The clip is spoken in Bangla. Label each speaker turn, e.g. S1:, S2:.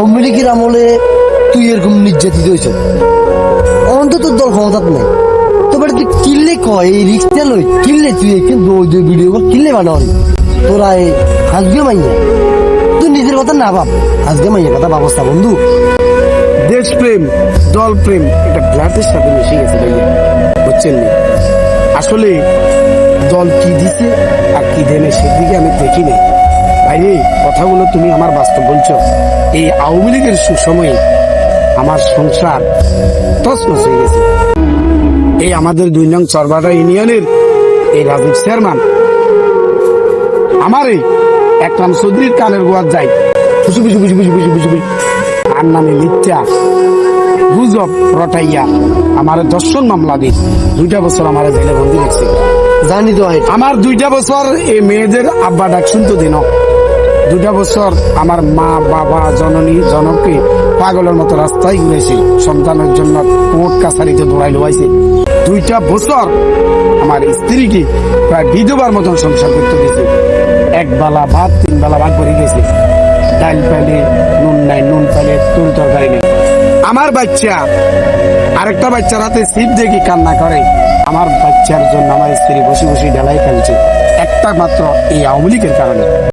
S1: আওয়ামী লীগের আমলে তুই এরকম নির্যাতিত হয়েছ? অন্তত দল ক্ষমতা নেই। তবে তুই কিনলে কয়? এই রিক্সটা লই কিনলে তুই ওই যে ভিডিও কিনলে বানান তোরা এই আজকে মাইয়া। তুই নিজের কথা না ভাব। হাসবে মাইয়া কথা ব্যবস্থা বন্ধু।
S2: দেশপ্রেম দল প্রেম এটা ব্লাডের সাথে মিশে গেছে ভাইয়া বুঝছেন? আসলে দল কি দিছে আর কি দেনে সেদিকে আমি দেখি নাই। ভাইরে কথাগুলো তুমি আমার বাস্তব বলছো। এই আওয়ামী লীগের সুসময়ে আমার সংসার তসমস হয়ে গেছে। এই আমাদের দুই নং চরবাটা ইউনিয়নের এই রাজনীতি চেয়ারম্যান আমারে এক নাম চৌধুরীর কানের গোয়ার যাই বুঝু বুঝু বুঝু বুঝু বুঝু বুঝু আর নামে মিথ্যা গুজব রটাইয়া আমার দর্শন মামলা দিন দুইটা বছর আমার জেলে বন্দি রেখেছে।
S1: জানি তো
S2: আমার দুইটা বছর এই মেয়েদের আব্বা ডাক শুনতে দিন। দুইটা বছর আমার মা, বাবা, জননী, জনককে পাগলের মতো রাস্তায় ঘুরেছে সন্তানের জন্য কোর্ট কাছারিতে দৌড়াই লোয়াইছে। দুইটা বছর আমার স্ত্রীকে প্রায় বিধবার মতন সংসার করতে দিয়েছে। এক বেলা ভাত, তিন বেলা ভাত করে গেছে ডাল পাইলে নুন নাই, নুন পাইলে তরি তরকারি নেই। আমার বাচ্চা, আরেকটা বাচ্চার হাতে সিট দেখি কান্না করে। আমার বাচ্চার জন্য আমার স্ত্রী বসে বসে ঢালাই খেলছে। একটা মাত্র এই আওয়ামী লীগের কারণে।